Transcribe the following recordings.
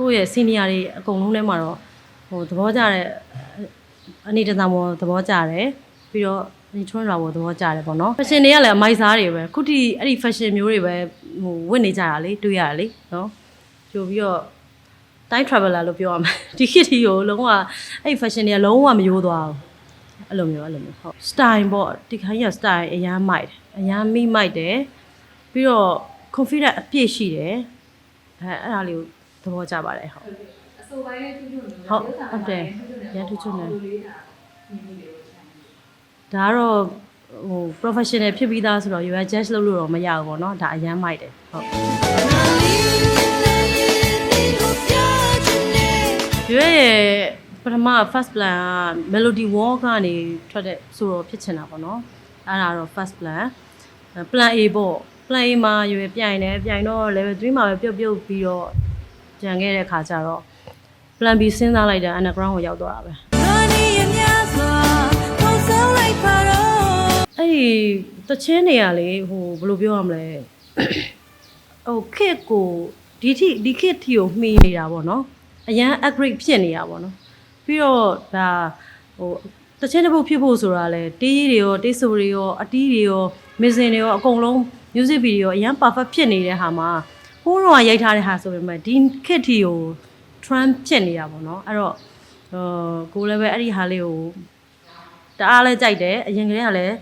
ကိုယ့်ရဲ့ senior တွေအကုန်လုံးထဲမှာတော့ဟိုသဘောကျတဲ့အနေတစားမောသဘောကျတယ်ပြီးတော့ဒီ trend လာဘောသဘောကျတယ်ပေါ့နော် fashion တွေကလည်းအမိုက်စားတွေပဲခုထိအဲ့ဒီ fashion မျိုးတွေပဲဟိုဝတ်နေကြတာလေတွေ့ရတယ်လေနော်ကြိုပြီးတော့ time traveler လို့ပြောရမှာဒီခေတ်ကြီးကိုလုံးဝအဲ့ဒီ fashion တွေကလုံးဝမရိုးသွားဘူးအဲ့လိုမျိုးအဲ့လိုမျိုးဟုတ် style ပေါ့ဒီခိုင်းရ style အရန်မိုက်တယ်အရန်မိမိုက်တယ်ပြီးတော့ confident အပြည့်ရှိတယ်အဲအဲ့ဒါလေးကိုသ ဘောကျပါတယ်ဟုတ်အစိုးပိုင်းနဲ့ထူးထူးနေဟုတ်ဟုတ်တယ်ရန်ထူးထူးနေလေးတာမြင်မိတယ်လို့ဆိုင်ဒါကတော့ဟို professional ဖြစ်ပြီးသားဆိုတော့ UR judge လုပ်လို့တော့မရဘူးပေါ့နော်ဒါအရန်မိုက်တယ်ဟုတ်ရွေးရဲ့ပထမ first plan က melody wall ကနေထွက်တဲ့ဆိုတော့ဖြစ်ချင်တာပေါ့နော်အဲ့ဒါတော့ first plan အဲ plan A ပေါ့ plan A မှာရွေးပြိုင်တယ်ပြိုင်တော့ level 3မှာပဲပြုတ်ပြုတ်ပြီးတော့ ကြံခဲ့တဲ့ခါကျတော့ plan B စဉ်းစားလိုက်တာ underground ကိုရောက်သွားတာပဲအဲ့ဒီတချင်းတွေကလေဟိုဘယ်လိုပြောရမလဲဟိုခစ်ကိုဒီထိဒီခစ်ထီကိုမှီနေတာပေါ့နော်အရန် upgrade ဖြစ်နေတာပေါ့နော်ပြီးတော့ဒါဟိုတချင်းတစ်ပုတ်ဖြစ်ဖို့ဆိုတာလဲတေးကြီးတွေရောတေးဆိုတွေရောအတီးတွေရောမစ်စင်တွေရောအကုန်လုံး music video အရင် perfect ဖြစ်နေတဲ့ဟာမှာ ဟိုးတော့ရိုက်ထားတဲ့ဟာဆိုပေမဲ့ဒီခက်တီကို trend ဖြစ်နေတာပေါ့နော်အဲ့တော့ဟိုကိုလည်းပဲအဲ့ဒီဟာလေးကိုတအားလဲကြိုက်တယ်အရင်ကတည်းကလည်း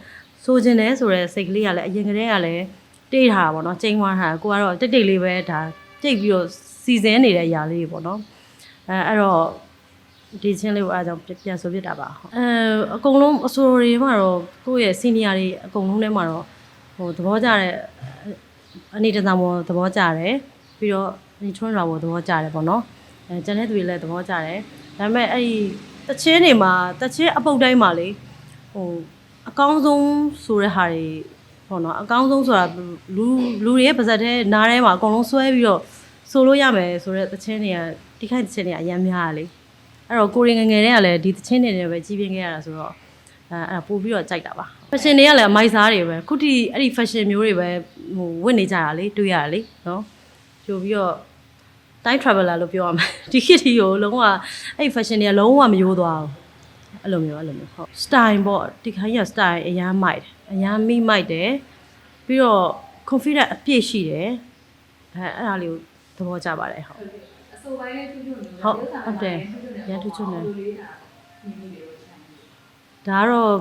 စိုးခြင်းတယ်ဆိုတဲ့စိတ်ကလေးကလည်းအရင်ကတည်းကလည်းတိတ်ထားတာပေါ့နော်ချိန်သွားတာကိုကတော့တိတ်တိတ်လေးပဲဒါတိတ်ပြီးတော့စီစဉ်နေတဲ့အရာလေးတွေပေါ့နော်အဲအဲ့တော့ဒီချင်းလေးကိုအားကြောင့်ပြန်ဆိုပြတာပါဟုတ်အဲအကုန်လုံးအဆိုတွေမှာတော့ကိုယ့်ရဲ့ senior တွေအကုန်လုံးထဲမှာတော့ဟိုသဘောကျတဲ့ အနေတစားမောသဘောကျတယ်ပြီးတော့ဒီ trend လာဘောသဘောကျတယ်ပေါ့နော်အဲကျန်တဲ့သူတွေလည်းသဘောကျတယ်ဒါပေမဲ့အဲ့ဒီတချင်းတွေမှာတချင်းအပုတ်တိုင်းမှာလေဟိုအကောင်းဆုံးဆိုတဲ့ဟာတွေပေါ့နော်အကောင်းဆုံးဆိုတာလူလူတွေရဲ့ပါဇက်ထဲနားထဲမှာအကုန်လုံးဆွဲပြီးတော့ဆိုလို့ရမယ်ဆိုတဲ့တချင်းတွေကတိခိုက်တချင်းတွေကအများများလေအဲ့တော့ကိုရီငယ်ငယ်တည်းကလည်းဒီသချင်းတွေနဲ့ပဲကြီးပြင်းခဲ့ရတာဆိုတော့ အဲအဲ့ဒါပို့ပြီးတော့ကြိုက်တာပါ fashion တွေကလည်းအမိုက်စားတွေပဲခုထိအဲ့ဒီ fashion မျိုးတွေပဲဟိုဝတ်နေကြတာလေတွေ့ရတယ်လေနော်ကြိုပြီးတော့ time traveler လို့ပြောရမှာဒီခေတ်ကြီးကိုလုံးဝအဲ့ဒီ fashion တွေကလုံးဝမရိုးသွားဘူးအဲ့လိုမျိုးအဲ့လိုမျိုးဟုတ် style ပေါ့ဒီခိုင်းရ style အရန်မိုက်တယ်အရန်မိမိုက်တယ်ပြီးတော့ confident အပြည့်ရှိတယ်အဲအဲ့ဒါလေးကိုသဘောကျပါတယ်ဟုတ်အစိုးပိုင်းနဲ့ထူးထူးနေဟုတ်ဟုတ်တယ်ရန်ထူးထူးနေ ဒါကတော့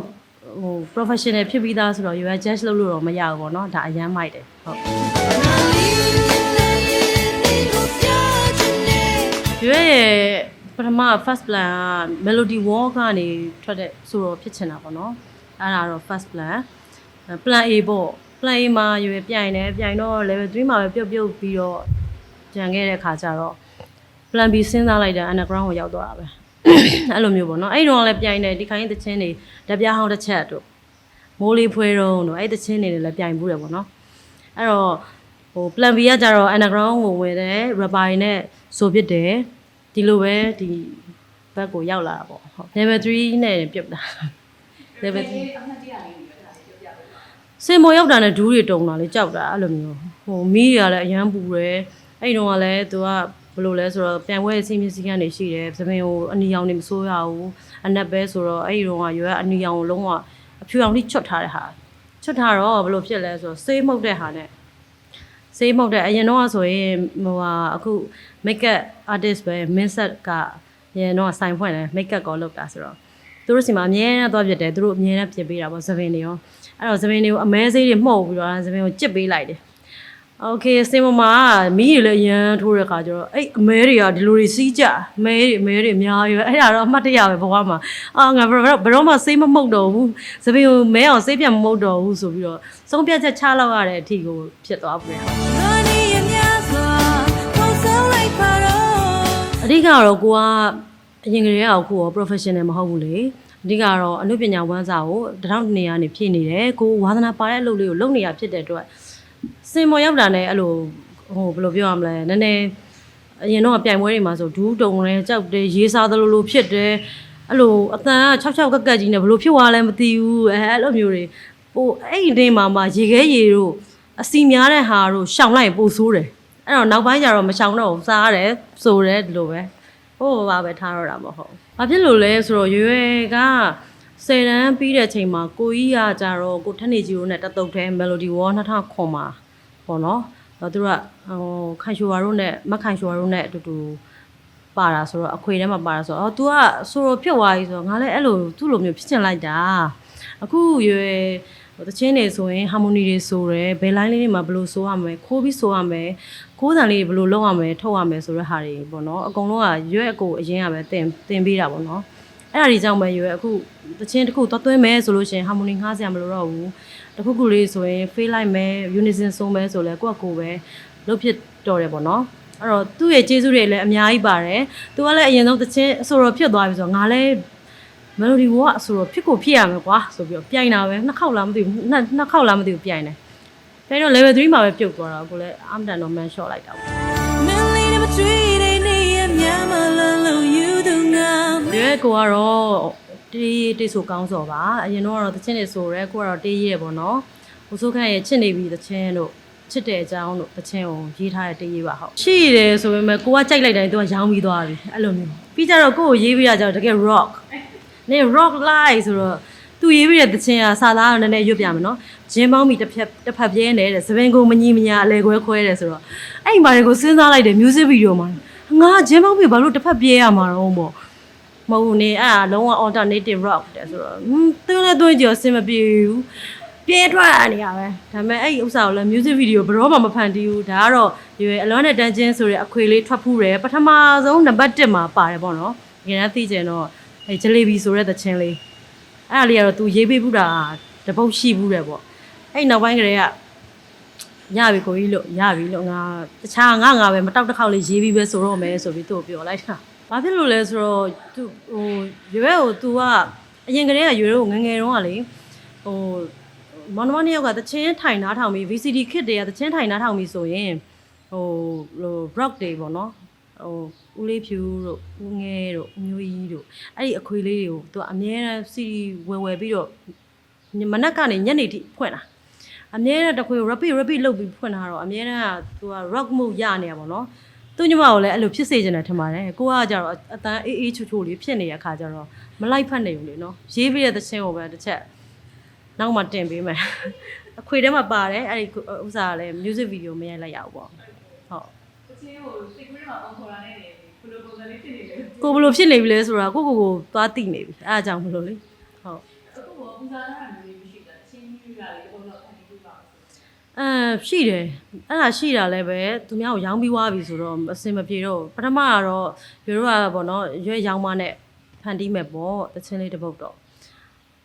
ဟို professional ဖြစ်ပြီးသားဆိုတော့ UR judge လုပ်လို့တော့မရဘူးပေါ့နော်ဒါအရန်မိုက်တယ်ဟုတ်ရွေးရဲ့ပထမ first plan က melody wall ကနေထွက်တဲ့ဆိုတော့ဖြစ်ချင်တာပေါ့နော်အဲ့ဒါတော့ first plan အဲ plan A ပေါ့ plan A မှာရွေးပြိုင်တယ်ပြိုင်တော့ level 3မှာပဲပြုတ်ပြုတ်ပြီးတော့ကြံခဲ့တဲ့ခါကျတော့ plan B စဉ်းစားလိုက်တာ underground ကိုရောက်သွားတာပဲ အဲ့လိုမျိုးပေါ့နော်အဲ့ဒီတော့လည်းပြိုင်တယ်ဒီခိုင်းတချင်းတွေတပြားဟောင်းတစ်ချက်တို့မိုးလေးဖွဲတုံးတို့အဲ့ဒီတချင်းတွေလည်းပြိုင်ဘူးတယ်ပေါ့နော်အဲ့တော့ဟို plan B ကကြတော့ underground ကိုဝင်တယ် rapper တွေနဲ့ဆိုဖြစ်တယ်ဒီလိုပဲဒီဘက်ကိုရောက်လာတာပေါ့ဟုတ် level 3နဲ့ပြုတ်တာ level 3အမှတ်တရလေးတွေအဲ့ဒါလေးပြောပြပေးပါစင်မော်ရောက်တာနဲ့ဒူးတွေတုံတာလေကြောက်တာအဲ့လိုမျိုးဟိုမီးတွေကလည်းအရန်ပူတယ်အဲ့ဒီတော့ကလည်းသူက ဘယ်လိုလဲဆိုတော့ပြန်ပွဲစီမီစီကန်နေရှိတယ်သမင်ကိုအနီရောင်နေမစိုးရဘူးအနက်ပဲဆိုတော့အဲ့ဒီတော့ကရွယ်ကအနီရောင်ကိုလုံးဝအဖြူအောင်လေးချွတ်ထားတဲ့ဟာချွတ်ထားတော့ဘယ်လိုဖြစ်လဲဆိုတော့ဆေးမှုတ်တဲ့ဟာနဲ့ဆေးမှုတ်တဲ့အရင်တော့ဆိုရင်ဟိုဟာအခု makeup artist ပဲ minset ကအရင်တော့ဆိုင်ဖွင့်တယ် makeup ကောလုပ်တာဆိုတော့သူတို့စီမှာအမြဲတမ်းသွားပြတယ်သူတို့အမြဲတမ်းပြင်ပေးတာပေါ့သပင်တွေရောအဲ့တော့သပင်တွေကိုအမဲဆေးတွေမှုတ်ပြီးတော့သပင်ကိုကြစ်ပေးလိုက်တယ် โอเคစင်မမာမီးတွေလည်းအရန်ထိုးတဲ့ခါကျတော့အဲ့အမဲတွေကဒီလိုတွေစီးကြအမဲတွေအမဲတွေအများကြီးပဲအဲ့ဒါတော့အမှတ်တရပဲဘဝမှာအာငါဘယ်တော့ဘယ်တော့မှဆေးမမှုတ်တော့ဘူးသပင်ကိုမဲအောင်ဆေးပြန်မမှုတ်တော့ဘူးဆိုပြီးတော့ဆုံးဖြတ်ချက်ချလောက်ရတဲ့အထိကိုဖြစ်သွားပြီ အဓိကတော့ကိုကအရင်ကတည်းကကိုရော professional မဟုတ်ဘူးလေအဓိကတော့အနုပညာဝမ်းစာကိုတထောင်နေရာနေဖြည့်နေတယ်ကိုဝါသနာပါတဲ့အလုပ်လေးကိုလုပ်နေရဖြစ်တဲ့အတွက် စင်မော်ရောက်တာနဲ့အဲ့လိုဟိုဘယ်လိုပြောရမလဲနည်းနည်းအရင်တော့ပြိုင်ပွဲတွေမှာဆိုဒူးတုံလဲကြောက်တယ်ရေးစားသလိုလိုဖြစ်တယ်အဲ့လိုအတန်က6 6ကက်ကက်ကြီးနဲ့ဘယ်လိုဖြစ်သွားလဲမသိဘူးအဲအဲ့လိုမျိုးတွေပိုအဲ့ဒီနေ့မှာမှရေခဲရေတို့အစီများတဲ့ဟာတို့ရှောင်လိုက်ရင်ပိုဆိုးတယ်အဲ့တော့နောက်ပိုင်းကျတော့မရှောင်တော့ဘူးစားရတယ်စိုးတယ်ဒီလိုပဲဟိုဘာပဲထားတော့တာမဟုတ်ဘာဖြစ်လို့လဲဆိုတော့ရွယ်ရွယ်ကဆယ်တန်းပြီးတဲ့အချိန်မှာကိုကြီးကကြတော့ကိုထက်နေကြီးတို့နဲ့တတုတ်ထဲ Melody War 2000မှာ ပေါ့နော်တော့သူကဟိုခိုင်ရှိုဝါတို့နဲ့မခိုင်ရှိုဝါတို့နဲ့အတူတူပါတာဆိုတော့အခွေထဲမှာပါတာဆိုတော့အော် तू ကဆိုတော့ဖြစ်သွားပြီဆိုတော့ငါလည်းအဲ့လိုသူ့လိုမျိုးဖြစ်ချင်လိုက်တာအခုရွယ်ဟိုတချင်းနေဆိုရင် harmony တွေဆိုတယ်ဘယ် line လေးတွေမှာဘယ်လိုဆိုရမလဲခိုးပြီးဆိုရမယ်ခိုးစံလေးတွေဘယ်လိုလုပ်ရမလဲထုတ်ရမယ်ဆိုတဲ့ဟာတွေပေါ့နော်အကုန်လုံးကရွယ်အကိုအရင်ကပဲတင်တင်ပေးတာပေါ့နော်အဲ့ဒါတွေကြောင့်ပဲရွယ်အခုတချင်းတစ်ခုသွားသွင်းမယ်ဆိုလို့ရှိရင် harmony ငှားစရာမလိုတော့ဘူး တခုခုလေးဆိုရင် feel လိုက်မယ် unison ဆုံးမယ်ဆိုလဲကိုယ့်အကိုပဲလုပ်ဖြစ်တော်တယ်ပေါ့နော်အဲ့တော့သူ့ရဲ့ကျေးဇူးတွေလည်းအများကြီးပါတယ်သူကလည်းအရင်ဆုံးတချင်းအဆိုတော်ဖြစ်သွားပြီဆိုတော့ငါလည်း melody ဘောကအဆိုတော့ဖြစ်ကိုဖြစ်ရမယ်ကွာဆိုပြီးတော့ပြိုင်တာပဲနှစ်ခေါက်လားမသိဘူးနှစ်နှစ်ခေါက်လားမသိဘူးပြိုင်တယ်ပြိုင်တော့ level 3မှာပဲပြုတ်သွားတာကိုလည်းအမ်တန်တော့ man shot လိုက်တာပေါ့ Melody number 3day day ရဲ့မြန်မာလလုံးယူသူငါဒီကကိုကတော့ တေးတေးဆိုကောင်းစော်ပါအရင်တော့ကတော့တချင်းတွေဆိုရဲကိုကတော့တေးရဲပေါ့နော်ဟိုဆိုခန့်ရဲ့ချစ်နေပြီတချင်းတို့ချစ်တဲ့အကြောင်းတို့တချင်းကိုရေးထားတဲ့တေးရေးပါဟုတ်ရှိတယ်ဆိုပေမဲ့ကိုကကြိုက်လိုက်တိုင်းသူကရောင်းပြီးသွားပြီအဲ့လိုမျိုးပြီးကြတော့ကိုကိုရေးပြီးရကြတော့တကယ် rock နေ rock live ဆိုတော့သူရေးပြီးတဲ့တချင်းကစာသားတော့နည်းနည်းရွတ်ပြမယ်နော်ဂျင်းပေါင်းမီတစ်ဖက်တစ်ဖက်ပြဲနေတဲ့သပင်ကိုမညီမညာအလဲခွဲခွဲတယ်ဆိုတော့အဲ့ဒီမှာကိုစဉ်းစားလိုက်တယ် music video မှာငါဂျင်းပေါင်းမီဘာလို့တစ်ဖက်ပြဲရမှာတော့ပေါ့ မဟုတ်ဘူးနေအဲ့ဒါလုံးဝ alternative rock တဲ့ဆိုတော့ဟွန်းသူလည်းသွင်းကြည့်အဆင်မပြေဘူးပြဲထွက်နေရပဲဒါပေမဲ့အဲ့ဒီဥစ္စာကိုလည်း music video ဘယ်တော့မှမဖန်တီးဘူးဒါကတော့ဒီအလွမ်းနဲ့တန်းချင်းဆိုတဲ့အခွေလေးထွက်ဖူးတယ်ပထမဆုံးနံပါတ်1မှာပါတယ်ပေါ့နော်ငယ်တန်းသိကြတော့အဲ့ဂျလေးဘီဆိုတဲ့သချင်းလေးအဲ့ဒါလေးကတော့ तू ရေးပေးဘူးတာတပုတ်ရှိဘူးတယ်ပေါ့အဲ့နောက်ပိုင်းကလေးကရပြီကိုကြီးလို့ရပြီလို့ငါတခြားငါငါပဲမတောက်တစ်ခေါက်လေးရေးပြီးပဲဆိုတော့မယ်ဆိုပြီးသူ့ကိုပြောလိုက်တာ ဘာဖြစ်လို့လဲဆိုတော့သူဟိုရွယ်ကို तू ကအရင်ကတည်းကရွယ်ကိုငငယ်တုန်းကလေဟိုမောင်နှမနှစ်ယောက်ကတချင်းထိုင်နားထောင်ပြီး VCD ခစ်တွေကတချင်းထိုင်နားထောင်ပြီးဆိုရင်ဟိုဟို block တွေပေါ့နော်ဟိုဦးလေးဖြူတို့ဦးငဲတို့ဦးမျိုးကြီးတို့အဲ့ဒီအခွေလေးတွေကိုသူကအများအားစီဝယ်ဝယ်ပြီးတော့မနက်ကနေညနေထိဖွင့်တာအများအားတခွေ rapid rapid လုပ်ပြီးဖွင့်တာတော့အများအားကသူက rock mode ရနေတာပေါ့နော် သူညီမကိုလည်းအဲ့လိုဖြစ်စေချင်တယ်ထင်ပါတယ်ကိုကကြတော့အတန်းအေးအေးချူချူလေးဖြစ်နေတဲ့အခါကျတော့မလိုက်ဖက်နိုင်ဘူးလေနော်ရေးပြီးတဲ့သချင်းကိုပဲတစ်ချက်နောက်မှတင်ပေးမယ်အခွေထဲမှာပါတယ်အဲ့ဒီဥစ္စာကလည်း music video မရိုက်လိုက်ရဘူးပေါ့ဟုတ်တချင်းကိုစိတ်ကူးထဲမှာအောင်ခေါ်လာနေတယ်ဘယ်လိုပုံစံလေးဖြစ်နေလဲကိုဘယ်လိုဖြစ်နေပြီလဲဆိုတာကိုကိုကိုသွားသိနေပြီအဲ့အကြောင်းမလို့လေဟုတ်အခုကပူဇာထားတာမျိုးမရှိတာတချင်းမျိုးရလေဘုံတော့ဖန်တီးပြပါဦး အဲရှိတယ်အဲ့ဒါရှိတာလည်းပဲသူများကိုရောင်းပြီးွားပြီဆိုတော့အစင်မပြေတော့ဘူးပထမကတော့ရွေတို့ကပေါ့နော်ရွေရောင်းမနဲ့ဖန်တီးမယ်ပေါ့တချင်းလေးတစ်ပုတ်တော့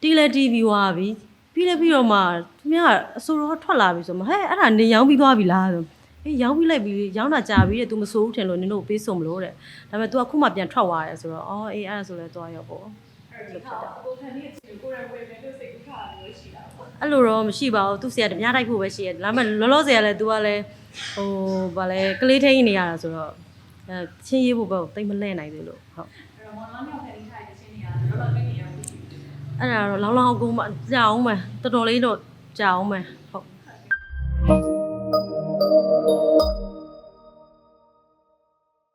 တီးလဲတီးပြီးွားပြီပြီးလဲပြီးတော့မှသူများအစိုးရထွက်လာပြီဆိုမှဟဲ့အဲ့ဒါနေရောင်းပြီးသွားပြီလားဆိုအေးရောင်းပြီးလိုက်ပြီရောင်းတာကြာပြီတဲ့ तू မစိုးဘူးထင်လို့နင်တို့ပေးစုံမလို့တဲ့ဒါပေမဲ့ तू ကခုမှပြန်ထွက်သွားတယ်ဆိုတော့အော်အေးအဲ့ဒါဆိုလဲသွားရောပေါ့အဲ့ဒါကအပေါ်ထန်နေတဲ့ချင်းကိုယ်ရဝယ်မယ်လို့စိတ်ကူးထားတာမျိုးရှိတာပေါ့ အဲ့လိုတော့မရှိပါဘူးသူ့ဆရာဓမြတိုက်ဖို့ပဲရှိရတယ်ဒါပေမဲ့လောလောဆယ်ကလည်း तू ကလည်းဟိုဗာလဲကလေးထိန်နေရတာဆိုတော့အဲချင်းရေးဖို့ပဲတိတ်မလဲနိုင်သေးလို့ဟုတ်အဲ့တော့မောင်လောင်းမြောက်ဖန်တီးထားတဲ့ချင်းတွေကတော့တော့သိနေရဘူးအဲ့ဒါတော့လောင်းလောင်းအကုန်မကြာအောင်မယ်တော်တော်လေးတော့ကြာအောင်မယ်ဟုတ်